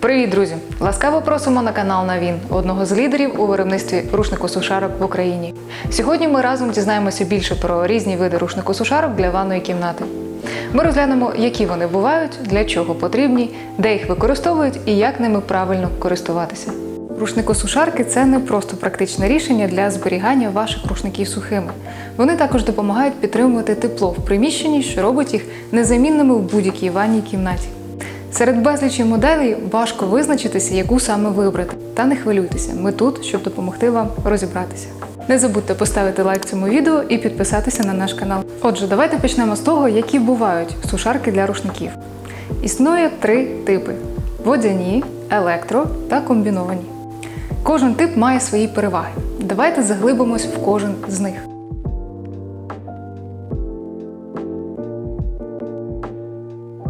Привіт, друзі! Ласкаво просимо на канал Навін, одного з лідерів у виробництві рушнику-сушарок в Україні. Сьогодні ми разом дізнаємося більше про різні види рушнику-сушарок для ванної кімнати. Ми розглянемо, які вони бувають, для чого потрібні, де їх використовують і як ними правильно користуватися. Рушникосушарки це не просто практичне рішення для зберігання ваших рушників сухими. Вони також допомагають підтримувати тепло в приміщенні, що робить їх незамінними в будь-якій ванній кімнаті. Серед безлічі моделей важко визначитися, яку саме вибрати. Та не хвилюйтеся, ми тут, щоб допомогти вам розібратися. Не забудьте поставити лайк цьому відео і підписатися на наш канал. Отже, давайте почнемо з того, які бувають сушарки для рушників. Існує три типи: водяні, електро та комбіновані. Кожен тип має свої переваги. Давайте заглибимось в кожен з них.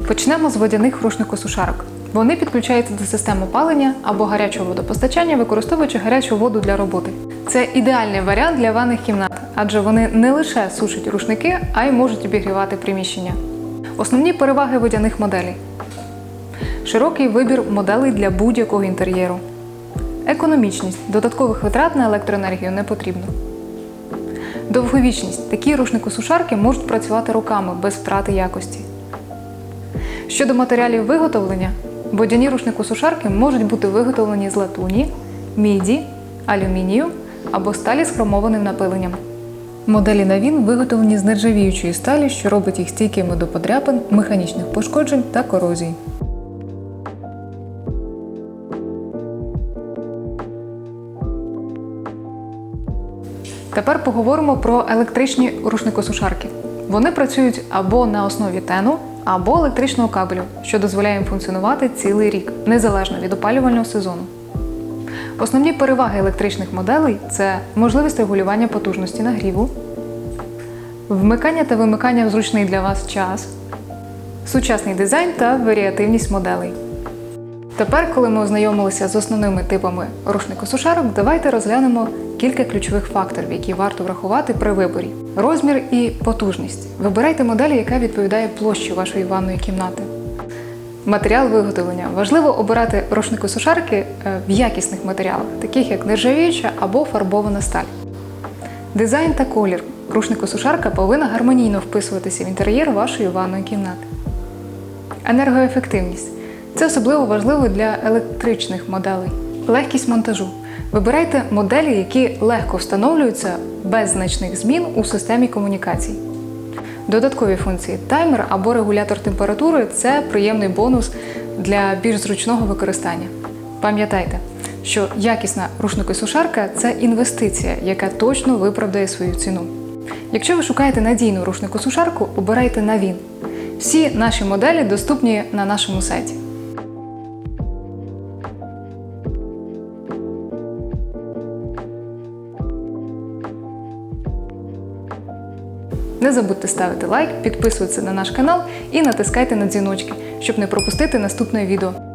Почнемо з водяних рушникосушарок. Вони підключаються до систем опалення або гарячого водопостачання, використовуючи гарячу воду для роботи. Це ідеальний варіант для ванних кімнат, адже вони не лише сушать рушники, а й можуть обігрівати приміщення. Основні переваги водяних моделей: широкий вибір моделей для будь-якого інтер'єру. Економічність додаткових витрат на електроенергію не потрібно. Довговічність такі рушникосушарки можуть працювати роками без втрати якості. Щодо матеріалів виготовлення, водяні рушникосушарки можуть бути виготовлені з латуні, міді, алюмінію або сталі з хромованим напиленням. Моделі Навін виготовлені з нержавіючої сталі, що робить їх стійкими до подряпин, механічних пошкоджень та корозії. Тепер поговоримо про електричні рушникосушарки. Вони працюють або на основі тену, або електричного кабелю, що дозволяє їм функціонувати цілий рік, незалежно від опалювального сезону. Основні переваги електричних моделей це можливість регулювання потужності нагріву, вмикання та вимикання в зручний для вас час, сучасний дизайн та варіативність моделей. Тепер, коли ми ознайомилися з основними типами рушникосушарок, давайте розглянемо кілька ключових факторів, які варто врахувати при виборі: розмір і потужність. Вибирайте модель, яка відповідає площі вашої ванної кімнати. Матеріал виготовлення. Важливо обирати рушникосушарки е, в якісних матеріалах, таких як нержавіюча або фарбована сталь. Дизайн та колір. Рушникосушарка повинна гармонійно вписуватися в інтер'єр вашої ванної кімнати. Енергоефективність. Це особливо важливо для електричних моделей. Легкість монтажу. Вибирайте моделі, які легко встановлюються без значних змін у системі комунікацій. Додаткові функції таймер або регулятор температури це приємний бонус для більш зручного використання. Пам'ятайте, що якісна рушникосушарка це інвестиція, яка точно виправдає свою ціну. Якщо ви шукаєте надійну рушникосушарку, обирайте Навін. Всі наші моделі доступні на нашому сайті. Не забудьте ставити лайк, підписуватися на наш канал і натискайте на дзвіночки, щоб не пропустити наступне відео.